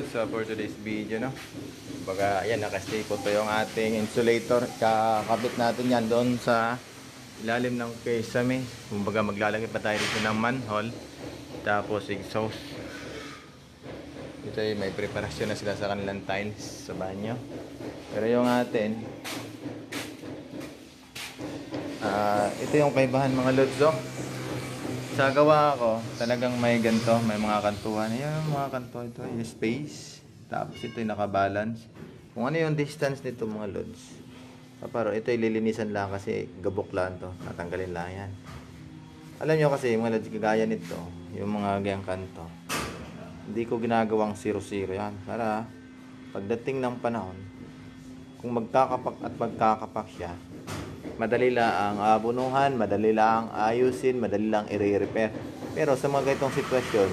lods, so for today's video, no? Baga, ayan, nakastay po to yung ating insulator. Kakabit natin yan doon sa ilalim ng kesame. Kumbaga, maglalagay pa tayo dito ng manhole. Tapos, exhaust. Ito ay may preparasyon na sila sa kanilang tiles sa banyo. Pero yung atin, ah ito yung kaibahan mga lods, oh. Sa gawa ko, talagang may ganito, may mga kantuhan. Ayan, mga kanto ito, yung space. Tapos ito yung nakabalance. Kung ano yung distance nito mga lods. Ah, Pero ito ililinisan lang kasi gabok lang to. Natanggalin lang yan. Alam nyo kasi mga lods, kagaya nito, yung mga gayang kanto. Hindi ko ginagawang 0-0 yan. Para pagdating ng panahon, kung magkakapak at magkakapak siya, madali lang ang abunuhan, madali lang ayusin, madali lang i-repair. Pero sa mga ganitong sitwasyon,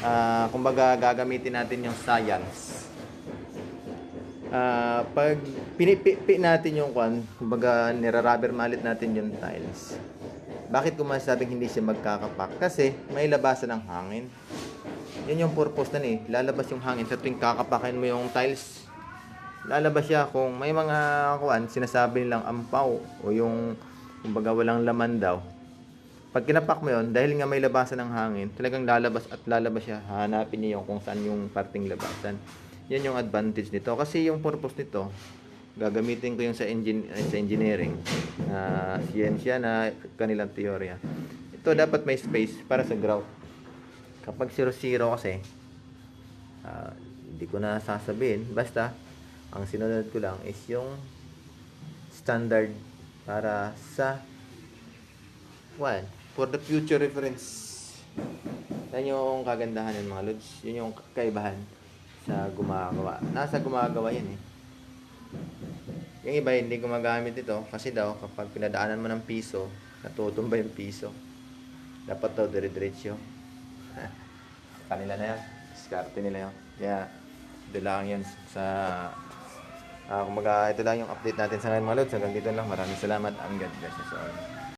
ah kumbaga gagamitin natin yung science. Ah, pag pinipipi natin yung kwan, kumbaga nirarubber malit natin yung tiles. Bakit ko masabing hindi siya magkakapak? Kasi may labasan ng hangin. Yun yung purpose na eh. Lalabas yung hangin sa tuwing kakapakin mo yung tiles lalabas siya kung may mga kuan sinasabi nilang ampaw o yung kumbaga walang laman daw. Pag kinapak mo yon dahil nga may labasan ng hangin, talagang lalabas at lalabas siya. Hanapin niyo kung saan yung parting labasan. Yan yung advantage nito. Kasi yung purpose nito, gagamitin ko yung sa, engine, sa engineering na siyensya na kanilang teorya. Ito dapat may space para sa grout. Kapag 0-0 kasi, ah, hindi ko na sasabihin. Basta, ang sinunod ko lang is yung standard para sa well, for the future reference. Yan yung kagandahan ng mga lods. Yun yung kaibahan sa gumagawa. Nasa gumagawa yan eh. Yung iba hindi gumagamit ito kasi daw kapag pinadaanan mo ng piso, natutumba yung piso. Dapat daw dire-diretso. Kanila na yan. Diskarte nila yun. Kaya, ito lang yan sa Ah, kumbaga, ito lang yung update natin sa ngayon mga lods. Hanggang dito lang. Maraming salamat. Ang God bless us all.